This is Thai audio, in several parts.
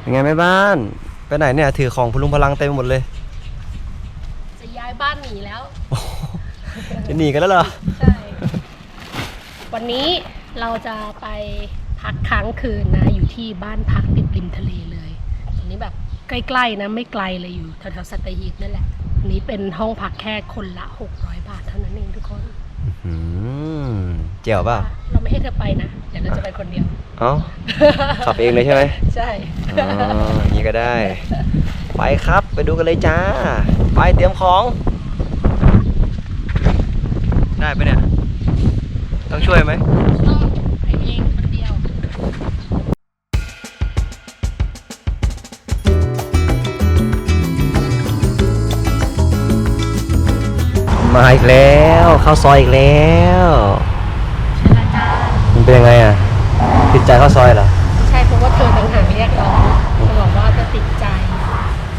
เป็นไงแม่บ้าน ไปไหนเนี่ยถือของพลุงพลังเต็มไปหมดเลย จะย้ายบ้านหนีแล้ว จะหนีกันแล้วเหรอ ใช่ วันนี้เราจะไปพักค้างคืนนะอยู่ที่บ้านพักติดริมทะเลเลยอันนี้แบบใกล้ๆนะไม่ไกลเลยอยู่แถวๆสัตหีบนั่นแหละอันนี้เป็นห้องพักแค่คนละ 600 บาทเท่านั้นเองทุกคนอืม เจ๋วเปล่าเราไม่ให้เธอไปนะเดี๋ยวเราจะไปคนเดียวเอ้าขับเองเลยใช่ไหมใช่อ๋ออย่างนี้ก็ได้ ไปครับไปดูกันเลยจ้า ไปเตรียมของ ได้ปะเนี่ย ต้องช่วยไหมต้องไปเองคนเดียว มาอีกแล้วเข้าซอยอีกแล้วใช่ละจ้ามันเป็นยังไงอะติดใจข้าวซอยเหรอใช่เพราะว่าเธอต่างหากเรียกร้องเธอบอกว่าเธอติดใจ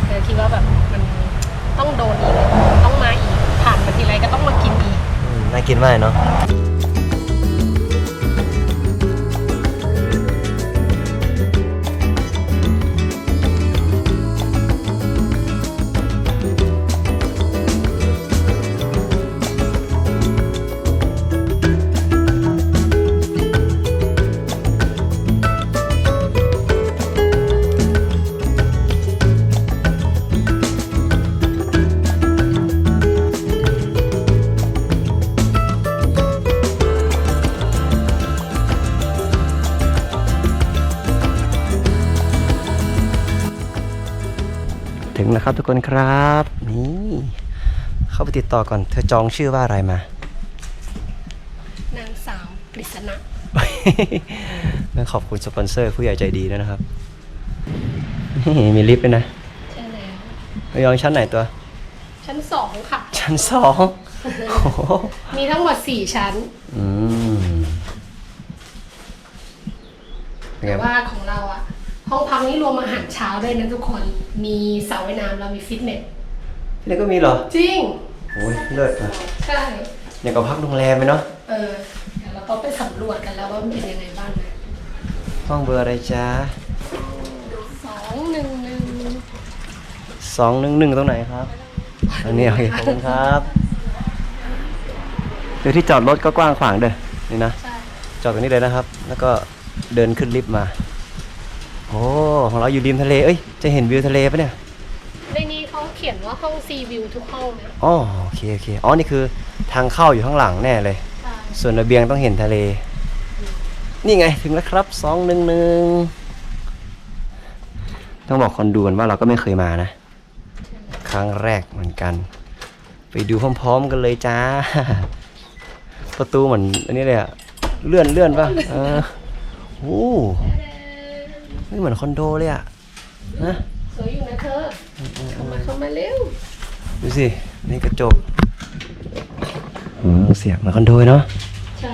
เธอคิดว่าแบบมันต้องโดนอีกต้องมาอีกผ่านมาทีไรก็ต้องมากินอีกอืมน่ากินมากเนาะ ครับทุกคนครับ นี่เข้าไปติดต่อก่อน เธอจองชื่อว่าอะไรมา นางสาวกฤษณะต้องขอบคุณสปอนเซอร์ผู้ใหญ่ใจดีด้วยนะครับ นี่มีลิฟต์ด้วยนะใช่แล้วไปยองชั้นไหนตัว ชั้นสองค่ะ ชั้นสองโอ้โหมีทั้งหมดสี่ชั้น อืมเป็นไงแต่ว่าของเราอะ ห้องพักนี้รวมอาหารเช้าด้วยนะทุกคน มีสระว่ายน้ำเรามีฟิตเนสที่นี่ก็มีเหรอจริง โอ้ยเลิศอะใช่อย่างกับพักโรงแรมไหมเนาะเออ เดี๋ยวเราก็ไปสำรวจกันแล้วว่ามันเป็นยังไงบ้างนะห้องเบอร์อะไรจ๊ะสองหนึ่งหนึ่งสองหนึ่งหนึ่งตรงไหนครับ อันนี้โอเคขอบคุณครับเดี๋ยวที่จอดรถก็กว้างขวางเด้อนี่นะ ใช่ จอดตรงนี้เลยนะครับ แล้วก็เดินขึ้นลิฟต์มา โอ้ของเราอยู่ริมทะเล เอ้ย จะเห็นวิวทะเลปะเนี่ย ในนี้เขาเขียนว่าห้องซีวิวทุกห้องนะ อ๋อโอเคโอเค อ๋อ นี่คือทางเข้าอยู่ข้างหลังแน่เลย ใช่ ส่วนระเบียงต้องเห็นทะเล นี่ไงถึงแล้วครับสองหนึ่งหนึ่งต้องบอกคนดูกันว่าเราก็ไม่เคยมานะ ครั้งแรกเหมือนกัน ไปดูพร้อม ๆ กันเลยจ้า ประตูเหมือนอันนี้เลยอะเลื่อนเลื่อนป่ะเออโอ้ ไม่เหมือนคอนโดเลยอะนะสวยอยู่นะเธอเข้ามาเข้ามาเร็ว ดูสิ นี่กระจกอืมเสียงเหมือนคอนโดเลยเนาะใช่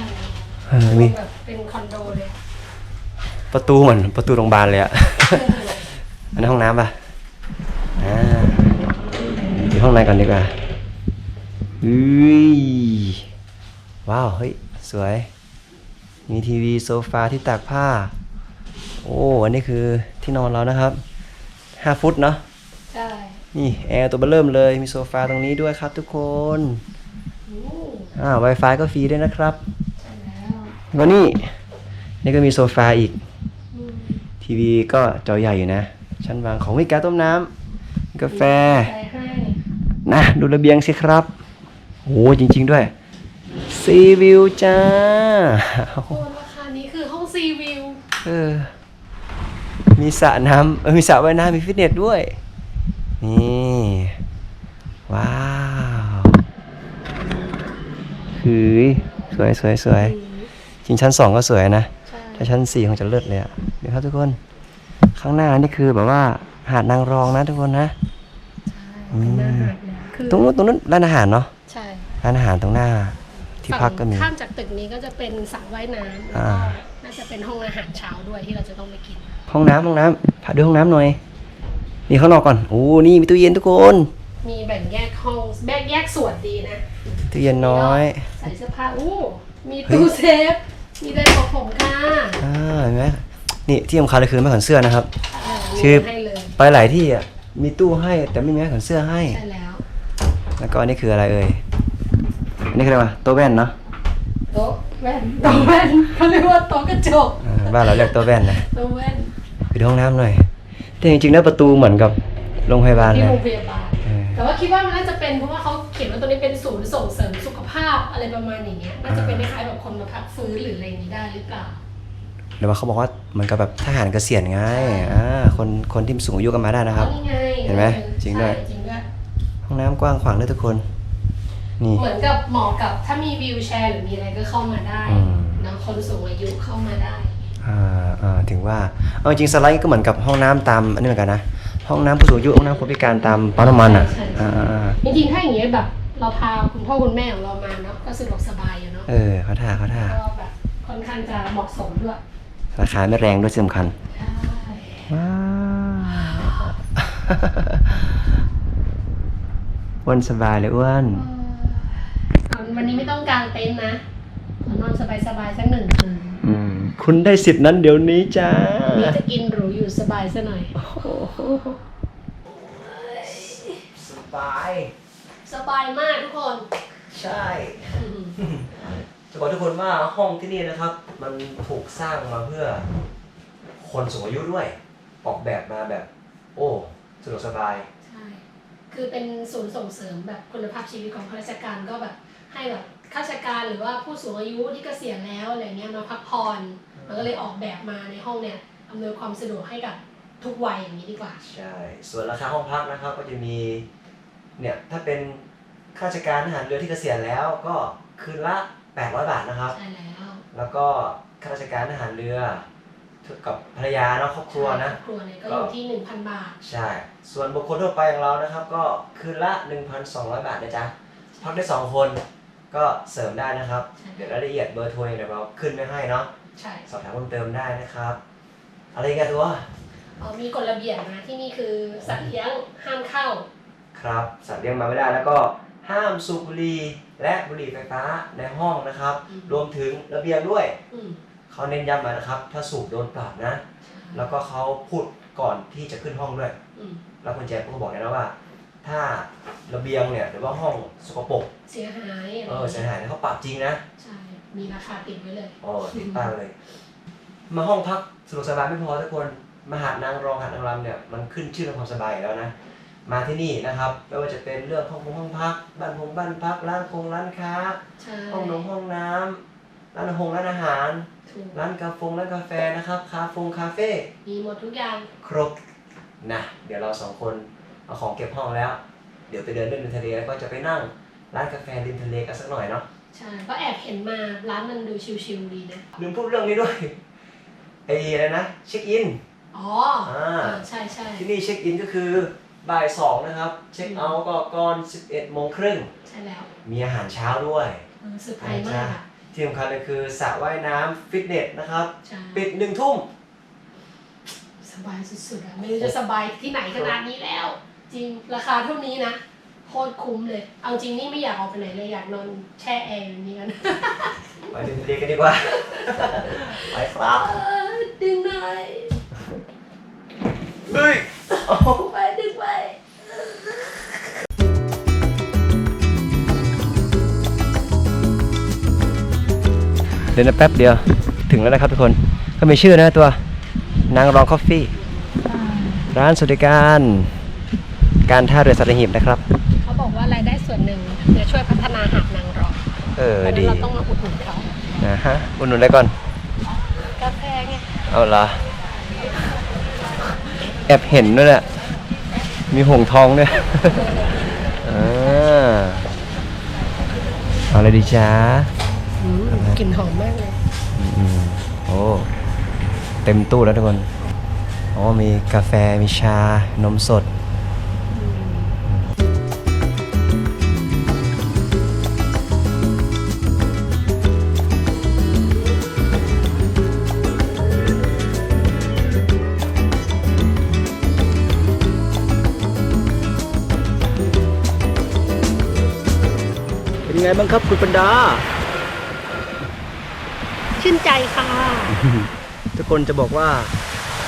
เออมีแบบเป็นคอนโดเลยประตูเหมือนประตูโรงพยาบาลเลยอะอันนี้ห้องน้ำป่ะอ่าอยู่ห้องในก่อนดีกว่าอุ้ยว้าว เฮ้ย สวย มีทีวีโซฟาที่ตากผ้า โอ้ อันนี้คือที่นอนเรานะครับ 5 ฟุตเนาะใช่นี่แอร์ตัวเบอร์เริ่มเลย มีโซฟาตรงนี้ด้วยครับทุกคนอู้อ่า Wi-Fi ก็ฟรีด้วยนะครับใช่แล้วแล้วนี่ นี่ก็มีโซฟาอีกอืมทีวีก็จอใหญ่อยู่นะ ชั้นวางของวิกาต้มน้ำมีกาแฟใส่ให้นะดูระเบียงสิครับโอ้จริง ๆด้วยซีวิวจ้าโอ้ราคานี้คือห้องซีวิวเออ มีสระน้ำเออมีสระว่ายน้ำมีฟิตเนสด้วย นี่ ว้าวคือสวยสวยสวยจริงชั้นสองก็สวยนะใช่ถ้าชั้นสี่คงจะเลิศเลยอะเดี๋ยวครับทุกคน ข้างหน้านี่คือแบบว่าหาดนางรองนะทุกคนนะเป็นหน้าหาดเลยคือตรงนู้นตรงนู้นร้านอาหารเนาะใช่ร้านอาหารตรงหน้า ที่พักก็มีฝั่งข้ามจากตึกนี้ก็จะเป็นสระว่ายน้ำแล้วอ่าก็ น่าจะเป็นห้องอาหารเช้าด้วยที่เราจะต้องไปกิน ห้องน้ำห้องน้ำพาดูห้องน้ำหน่อยนี่ข้างนอกก่อนโอ้นี่มีตู้เย็นทุกคนมีแบ่งแยกห้องแบ่งแยกส่วนดีนะตู้เย็นน้อยใส่เสื้อผ้าอู้มีเฮ้ยตู้เซฟ มีได้ปอกผมค่ะอ่าเห็นไหมนี่ที่สำคัญเลยคือไม่ขนเสื้อนะครับเออชื่อให้เลยไปหลายที่อะมีตู้ให้แต่ไม่มีให้ขนเสื้อให้ ใช่แล้วแล้วก็อันนี้คืออะไรเอ่ยอันนี้คืออะไรวะโต๊ะแว่นเนาะโต๊ะแว่นโต๊ะแว่นเขาเรียกว่าโต๊ะกระจกอ่าบ้านเราเรียกโต๊ะแว่นนะโต๊ะแว่นไปดูห้องน้ำหน่อย แต่จริงๆแล้วประตูเหมือนกับโรงพยาบาลที่นะโรงพยาบาล เออแต่ว่าคิดว่ามันน่าจะเป็นเพราะว่าเขาเขียนว่าตัวนี้เป็นศูนย์ส่งเสริมสุขภาพอะไรประมาณอย่างเงี้ยน่าจะเป็นคล้ายๆแบบคนมาพักฟื้นหรืออะไรอย่างนี้ได้หรือเปล่า หรือว่าเขาบอกว่าเหมือนกับแบบทหารเกษียณไงอ่าคนคนที่สูงอายุก็มาได้นะครับอ๋อนี่ไงเห็นไหมออจริงด้วย ใช่จริงด้วยห้องน้ำกว้างขวางด้วยทุกคน นี่ เหมือนกับเหมาะกับถ้ามีวิวแชร์หรือมีอะไรก็เข้ามาได้อืมเนอะคนสูงอายุเข้ามาได้ อ่าอ่าถึงว่าเอาจริงๆสไลด์ก็เหมือนกับห้องน้ำตามอันนี้เหมือนกันนะห้องน้ำผู้สูงอายุห้องน้ำคนพิการตามปั๊มน้ำมันอะใช่ใช่ อ่าอ่าอ่าจริงๆถ้าอย่างเงี้ยแบบ เราพาคุณพ่อคุณแม่ของเรามาเนาะก็สะดวกสบายอยู่เนาะเออเขาท่าเขาท่าก็แบบค่อนข้างจะเหมาะสมด้วยราคาไม่แรงด้วยที่สำคัญใช่ว้าว อ้วนสบายเลยอ้วน วันนี้ไม่ต้องกางเต็นท์นะนอนสบายๆสักหนึ่งคืนอืมคุณได้สิทธิ์นั้นเดี๋ยวนี้จ้า นี่จะกินหรูอยู่สบายซะหน่อย สบาย สบายมากทุกคนใช่ จะบอกทุกคนว่าห้องที่นี่นะครับ มันถูกสร้างมาเพื่อ คนสูงอายุด้วย ออกแบบมาแบบ โอ้สะดวกสบาย ใช่ คือเป็นศูนย์ส่งเสริมแบบคุณภาพชีวิตของข้าราชการก็แบบ ให้แบบข้าราชการหรือว่าผู้สูงอายุที่เกษียณแล้วอะไรเงี้ยมาพักผ่อนมันก็เลยออกแบบมาในห้องเนี่ยอำนวยความสะดวกให้กับทุกวัยอย่างนี้ดีกว่า ใช่ ส่วนราคาห้องพักนะครับก็จะมีเนี่ยถ้าเป็นข้าราชการทหารเรือที่เกษียณแล้วก็คืนละ 800 บาทนะครับ ใช่แล้ว แล้วก็ข้าราชการทหารเรือกับภรรยาเนาะครอบครัวนะครอบครัวเนี่ยก็อยู่ที่ 1,000 บาท ใช่ ส่วนบุคคลทั่วไปของเรานะครับ ก็คืนละ 1,200 บาทนะจ๊ะพักได้ 2 คน ก็เสริมได้นะครับใช่เดี๋ยวรายละเอียดเบอร์โทรเดี๋ยวเราขึ้นไว้ให้เนาะใช่สอบถามเพิ่มเติมได้นะครับ อะไรกันตัวเอ่อมีกฎระเบียบนะที่นี่คือสัตว์เลี้ยงห้ามเข้า ครับ สัตว์เลี้ยงมาไม่ได้แล้วก็ห้ามสูบบุหรี่และบุหรี่ไฟฟ้าในห้องนะครับ อืม รวมถึงระเบียงด้วย อืมเขาเน้นย้ำมานะครับ ถ้าสูบโดนปรับนะ แล้วก็เขาพูดก่อนที่จะขึ้นห้องด้วย อืม แล้วคุณแจ๊คก็บอกเลยนะว่า ถ้าระเบียงเนี่ยหรือว่าห้องสกปรกเสียหายอะไรเออเสียหายเนี่ยเขาปรับจริงนะใช่ มีราคาติดไว้เลยโอ้ติดป้ายเลย มาห้องพักสะดวกสบายไม่พอทุกคนมาหาดนางรองหาดนางรำเนี่ยมันขึ้นชื่อเรื่องความสบายอยู่แล้วนะมาที่นี่นะครับไม่ว่าจะเป็นเรื่องห้องพงห้องพัก บ้านพงบ้านพักร้านคงร้านค้า ใช่ห้องนงห้องน้ำร้านอาหงร้านอาหาร ถูกร้านกาแฟร้านกาแฟนะครับ คาเฟงคาเฟ่มีหมดทุกอย่างครบนะเดี๋ยวเราสองคน เอาของเก็บห้องแล้ว เดี๋ยวไปเดินเล่นริมทะเลแล้วก็จะไปนั่งร้านกาแฟริมทะเลกันสักหน่อยเนาะใช่ก็แอบเห็นมาร้านมันดูชิลๆดีนะลืมพูดเรื่องนี้ด้วยไอ้อะไรนะเช็คอินอ๋ออ่าเออใช่ใช่ที่นี่เช็คอินก็คือบ่ายสองนะครับ เช็คเอาท์ก็ก่อน 11โมงครึ่งใช่แล้ว มีอาหารเช้าด้วยเออเซอร์ไพรส์มากอะที่สำคัญเลยคือสระว่ายน้ำฟิตเนสนะครับใช่ปิดหนึ่งทุ่ม สบายสุดๆอะไม่รู้จะสบายที่ไหนขนาดนี้แล้ว จริงราคาเท่านี้นะโคตรคุ้มเลย เอาจริงนี่ไม่อยากออกไปไหนเลยอยากนอนแช่แอร์อย่างนี้กันไปริมทะเลกันดีกว่า ไปครับเออดึงหน่อยเฮ้ยเอาไปดึงไปเดินมาแป๊บเดียวถึงแล้วนะครับทุกคน ก็มีชื่อนะตัว นางรองคอฟฟี่ ร้านสวัสดิการ การท่าเรือสัตหีบนะครับ เขาบอกว่ารายได้ส่วนหนึ่งจะช่วยพัฒนาหาดนางรองเออเพราะฉะนั้นดีเราต้องมาอุดหนุนเขานะฮะอุดหนุนได้ก่อนกาแฟไงเอาละแอบเห็นด้วยแหละมีหงส์ทองด้วยอ่าเอาเลยดีจ้าอืมกลิ่นหอมมากเลยอืมโอ้เต็มตู้แล้วทุกคนอ๋อมีกาแฟมีชานมสดางครับคุณปันดา ชื่นใจค่ะ ทุกคนจะบอกว่า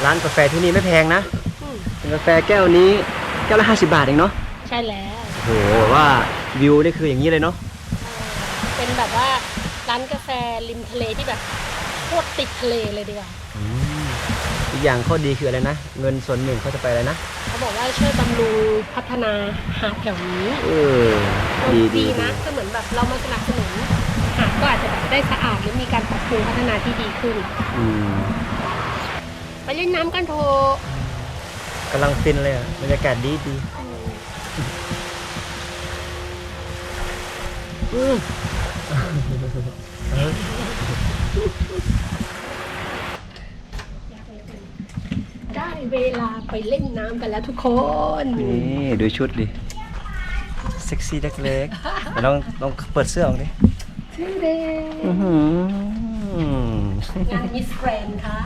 ร้านกาแฟที่นี่ไม่แพงนะอืกาแฟแก้วนี้แก้วละ50 บาทเองเนาะใช่แล้ว โอ้โหว่าวิวนี่คืออย่างนี้เลยเนาะเป็นแบบว่าร้านกาแฟริมทะเลที่แบบโคตรติดทะเลเลยดีกว่าอืมอีกอย่างข้อดีคืออะไรนะ เงินส่วนหนึ่งเขาจะไปอะไรนะ เขาบอกว่าช่วยบำรุงพัฒนาหาดแถวนี้เออดีดีดีดีนะก็เหมือนแบบเรามาสนับสนุนหาดก็อาจจะแบบได้สะอาดหรือมีการปรับปรุงพัฒนาที่ดีขึ้นอืมไปเล่นน้ำกันโทกำลังฟินเลยอะบรรยากาศดีดีอืม ได้ เวลาไปเล่นน้ำกันแล้วทุกคน นี่ดูชุดดิ เซ็กซี่เล็กๆแต่ลองลองเปิดเสื้อออกดิชื่อเดอื้อหืองานมิสแกรนค่ะ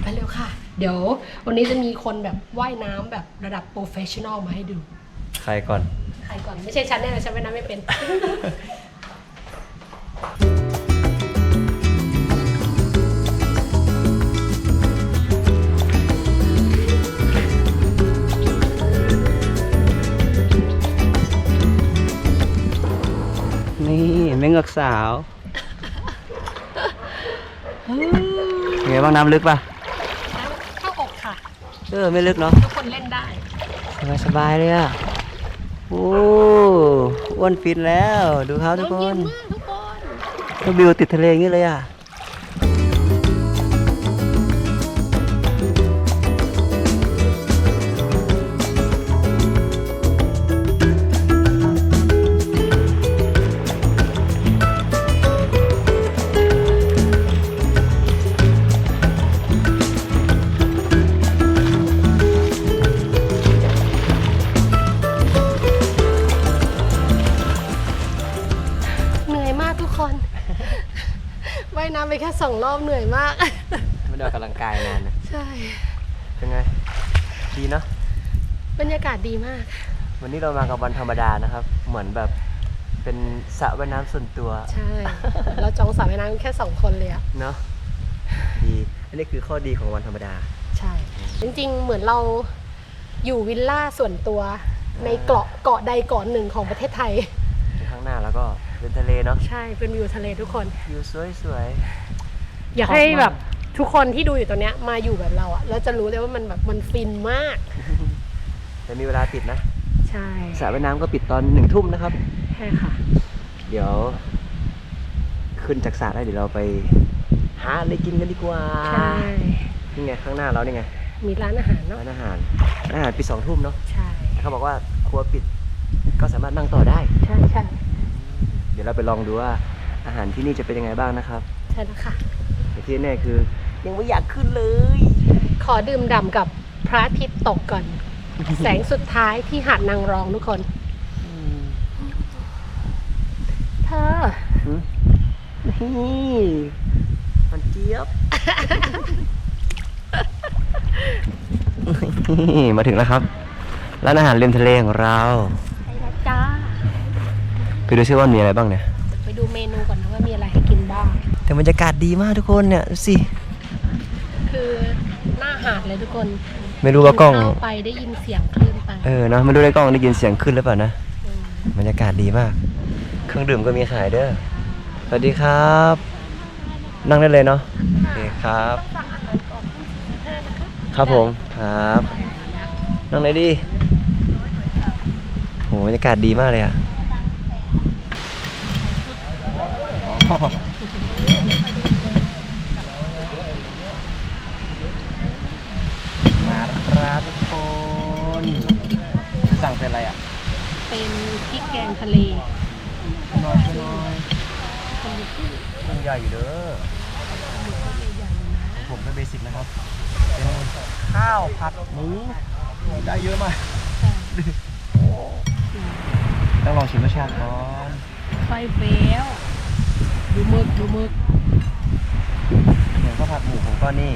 ไปเร็วค่ะ เดี๋ยววันนี้จะมีคนแบบว่ายน้ำแบบระดับโปรเฟชชั่นอลมาให้ดู ใครก่อน ใครก่อนไม่ใช่ฉันแน่เลยฉันว่ายน้ำไม่เป็น นี่แม่เงือกสาวเป็นไงบ้างน้ำลึกป่ะน้ำเข้าอกค่ะ เออไม่ลึกเนาะทุกคนเล่นได้ สบายสบายเลยอะโอ้อ้วนฟินแล้ว ดูเขาทุกคน้องนเย็นมากทุกคนก็วิวติดทะเลอย่างนี้เลยอะ สองรอบเหนื่อยมาก ไม่ได้ออกกำลังกายนานนะใช่ เป็นไง ดีเนาะ บรรยากาศดีมาก วันนี้เรามากับวันธรรมดานะครับ เหมือนแบบเป็นสระว่ายน้ำส่วนตัวใช่ เราจองสระว่ายน้ำแค่สองคนเลยอะเนาะ ดี อันนี้คือข้อดีของวันธรรมดา ใช่ จริงๆ เหมือนเราอยู่วิลล่าส่วนตัวในเกาะเกาะใดเกาะหนึ่งของประเทศไทย ข้างหน้าแล้วก็เป็นทะเลเนาะ ใช่ เป็นวิวทะเลทุกคน วิวสวย อยากให้แบบทุกคนที่ดูอยู่ตอนเนี้ยมาอยู่แบบเราอะแล้วจะรู้เลยว่ามันแบบมันฟินมากๆแต่มีเวลาปิดนะใช่สระว่ายน้ำก็ปิดตอนหนึ่งทุ่มนะครับ ใช่ค่ะ เดี๋ยว ขึ้นจากสระแล้วเดี๋ยวเราไปหาอะไรกินกันดีกว่าใช่ นี่ไงข้างหน้าเรานี่ไงมีร้านอาหารเนาะร้านอาหารร้านอาหารปิดสองทุ่มเนาะใช่แต่เขาบอกว่าครัวปิดก็สามารถนั่งต่อได้ ใช่ใช่เดี๋ยวเราไปลองดูว่าอาหารที่นี่จะเป็นยังไงบ้างนะครับ ใช่แล้วค่ะแต่ ที่แน่คือ ยังไม่อยากขึ้นเลย ขอดื่มด่ำกับพระอาทิตย์ตกก่อน แสงสุดท้ายที่หาดนางรองทุกคน เธอ หืมนี่มันเจี๊ยบ นี่มาถึงแล้วครับร้านอาหารริมทะเลของเรา ใช่แล้วจ้า ไปดูซิว่ามีอะไรบ้างเนี่ย แต่บรรยากาศดีมากทุกคนเนี่ยดูสิ คือหน้าหาดเลยทุกคนไม่รู้ว่ากล้อง เข้าไปได้ยินเสียงคลื่นไปเออเนาะไม่รู้ในกล้องได้ยินเสียงขึ้นหรือเปล่านะมบรรยากาศดีมาก เครื่องดื่มก็มีขายเด้อ สวัสดีครับ นั่งได้เลยเนาะโอเคครับสั่งอาหารก่อน25นะคะครับผม ครับ นั่งเลยดิโหบรรยากาศดีมากเลยอะมาครับทุกคน สั่งเป็นอะไรอะ เป็นพริกแกงทะเลน้อยน้อยมันใหญ่อยู่เด้อผมเป็นเบสิกนะครับ เป็นข้าวผัดหมูได้เยอะมากต้องลองชิมรสชาติก่อนไฟเฟลดูมึกดูมึกอย่างข้าวผัดหมูผมก็นี่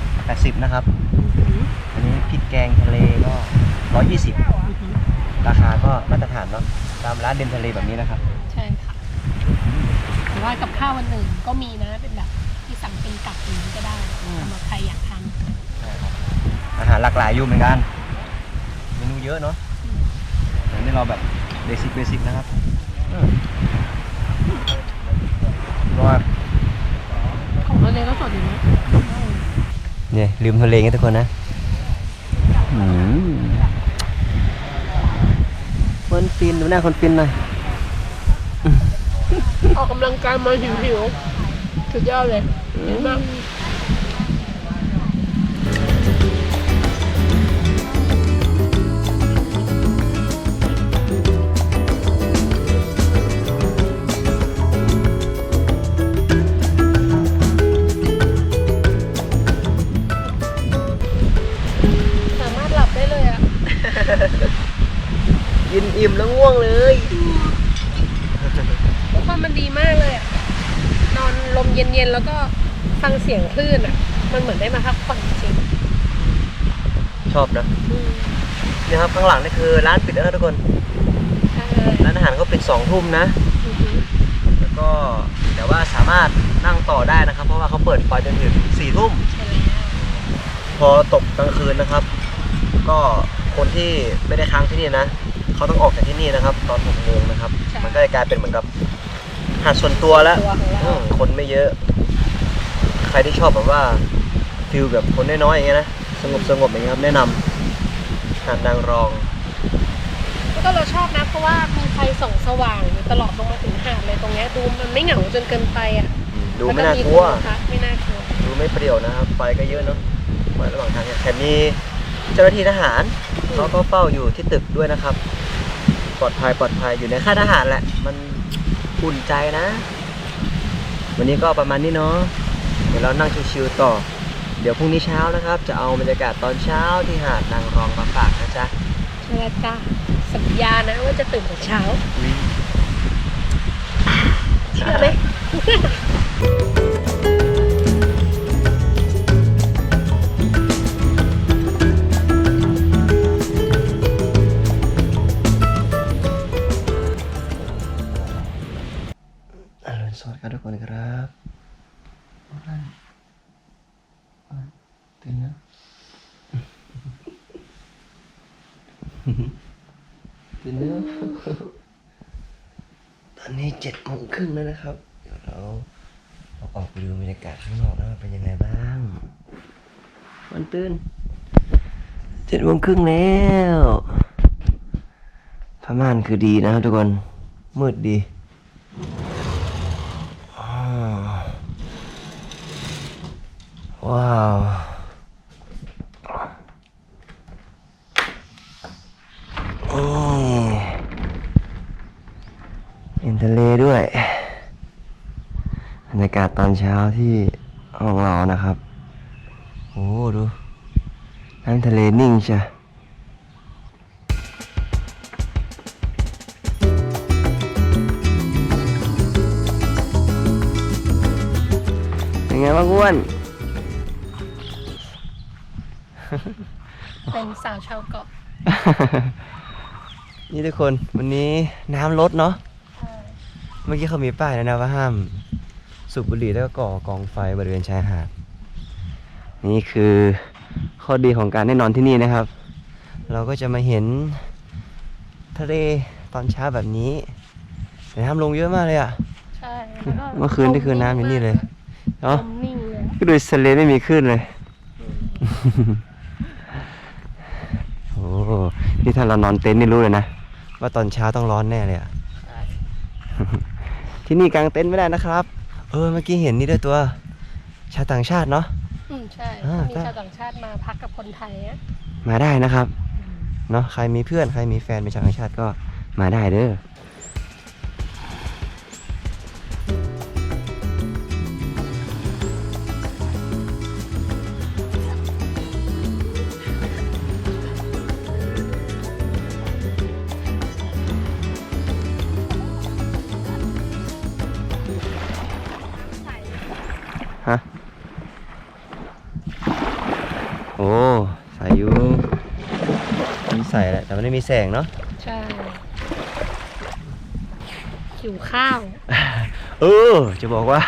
80 นะครับอื้อหืออันนี้พริกแกงทะเลก็ 120อื้อหือ ราคาก็มาตรฐานเนาะตามร้านเดินทะเลแบบนี้นะครับ ใช่ค่ะแต่ว่ากับข้าววันหนึ่งก็มีนะเป็นแบบที่สั่งเป็นกับอย่างนี้ก็ได้สำหรับใครอยากทานใช่ครับหลากหลายอยู่เหมือนกันเมนูเยอะเนาะแต่นี่เราแบบเบสิกเบสิกนะครับอืมรอดของทะเลก็สดอยู่นะเนี่ยลืมทะเลกันทุกคนนะอืม คนฟินดูหน้าคนฟินหน่อยออกกำลังกายมาหิวหิวๆสุดยอดเลยเห็นมาก อิ่มแล้วง่วงเลยทุกคนมันดีมากเลยอะนอนลมเย็นๆแล้วก็ฟังเสียงคลื่นอะมันเหมือนได้มาพักผ่อนจริงชอบนะๆอืมนี่ครับข้างหลังนี่คือร้านปิดแล้วนะทุกคน ใช่ร้านอาหารเขาปิดสองทุ่มนะ อือหือแล้วก็แต่ว่าสามารถนั่งต่อได้นะครับ เพราะว่าเขาเปิดไฟจนถึงสี่ทุ่ม ใช่แล้ว พอตกกลางคืนนะครับ ก็คนที่ไม่ได้ค้างที่นี่นะ เขาต้องออกจากที่นี่นะครับ ตอนหกโมงนะครับ มันก็จะกลายเป็นเหมือนกับหาดส่วนตัวแล้วตัวของเราอืมคนไม่เยอะ ใครที่ชอบแบบว่าฟิลแบบคนน้อยๆอย่างเงี้ยนะสงบสงบๆอย่างเงี้ยครับแนะนำหาดนางรอง แล้วก็เราชอบนะ เพราะว่ามีไฟส่องสว่างอยู่ตลอดลงมาถึงหาดเลยตรงเนี้ยดูมันไม่เหงาจนเกินไปอะดูไม่น่ากลัว แก็มีคนพักไม่น่ากลัวดูไม่เปรี่ยวนะครับไฟก็เยอะเนาะไฟระหว่างทางเนี่ยแถมมีเจ้าหน้าที่ทหารเขาก็เฝ้าอยู่ที่ตึกด้วยนะครับป ลอดภัยปลอดภัยอยู่ในค่ายทหารแหละ มันอุ่นใจนะ วันนี้ก็ประมาณนี้เนาะเดี๋ยวเรานั่งชิวๆต่อ เดี๋ยวพรุ่งนี้เช้านะครับ จะเอาบรรยากาศตอนเช้าที่หาดนางรองมาฝากนะจ๊ะใช่แล้วจ้าสัญญานะว่าจะตื่นแต่เช้าเชื่อไหม สวัสดิ์ครับทุกคนครับตื่นนะตื่นแล้วตอนนี้เจ็ดโมงครึ่งแล้วนะครับ เดี๋ยวเราเราออกไปดูบรรยากาศข้างนอกนะว่าเป็นยังไงบ้างวันตื่นเจ็ดโมงครึ่งแล้วผ้าม่านคือดีนะครับทุกคน มืดดี ว้าวนี่ เห็นทะเลด้วยบรรยากาศตอนเช้าที่ห้องเรานะครับ โอ้ดูน้ำทะเลนิ่งใช่เป็นไงบ้างอ้วน สาวชาวเกาะนี่ทุกคนวันนี้น้ำลดเนาะเมื่อกี้เขามีป้ายแล้วนะว่าห้าม สูบบุหรี่แล้วก็ก่อกองไฟบริเวณชายหาด นี่คือข้อดีของการได้นอนที่นี่นะครับ เราก็จะมาเห็นทะเลตอนเช้าแบบนี้แต่น้ำลงเยอะมากเลยอะใช่แล้วก็เมื่อคืนนี่คือน้ำอยู่นี่เลยลเนาะมนิ่งเลยก็ดูทะเลไม่มีคลื่นเลยโอ้ นี่ถ้าเรานอนเต็นท์นี่รู้เลยนะ ว่าตอนเช้าต้องร้อนแน่เลยอะใช่ที่นี่กางเต็นท์ไม่ได้นะครับ เออเมื่อกี้เห็นนี่ด้วยตัว ชาวต่างชาติเนาะ อืมใช่อ่ามีชาวต่างชาติมาพักกับคนไทยอะมาได้นะครับ เนาะใครมีเพื่อนใครมีแฟนเป็นชาวต่างชาติก็มาได้เด้อ ไม่มีแสงเนาะใช่หิวข้าว เออจะบอกว่า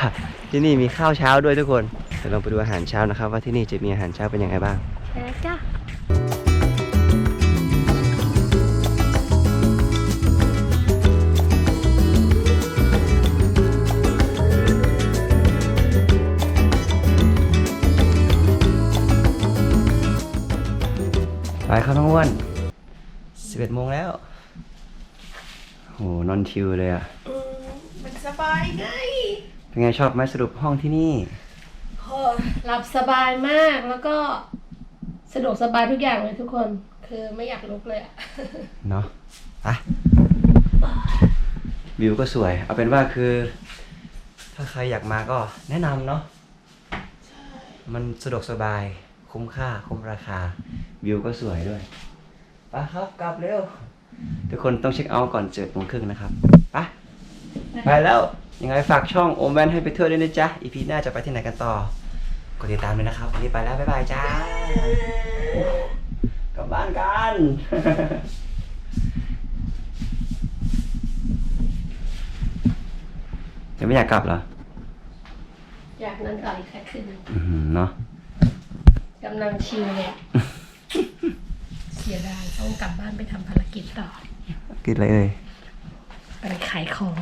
ที่นี่มีข้าวเช้าด้วยทุกคนเดี๋ยวลองไปดูอาหารเช้านะครับ ว่าที่นี่จะมีอาหารเช้าเป็นยังไงบ้างจ้ะไปครับน้องอ้น ดโมงแล้วโหนอนชิวเลยอะมันสบายไงเป็นไงชอบไหมสรุปห้องที่นี่หลับสบายมากแล้วก็สะดวกสบายทุกอย่างเลยทุกคน คือไม่อยากลุกเลยอะ เนาะอะวิวก็สวย เอาเป็นว่าคือ ถ้าใครอยากมาก็แนะนำเนาะมันสะดวกสบาย คุ้มค่า คุ้มราคา วิวก็สวยด้วย ไปครับกลับเร็ว ทุกคนต้องเช็คเอาท์ก่อนเจ็ดโมงครึ่งนะครับไปไปแล้วยังไงฝากช่องโอมแวนให้ไปเที่ยวด้วยนะจ๊ะอีพีหน้าจะไปที่ไหนกันต่อกดติดตามเลยนะครับวันนี้ไปแล้วบ๊ายบายจ้ากลับบ้านกันจะไม่อยากกลับเหรออยากนั่งต่ออีกแค่คืนหนึงอืมเนาะ กำลังชิลเลยอะเสียดายต้องกลับบ้านไปทำภารกิจต่อ กินอะไรเอ่ย ไปขายของ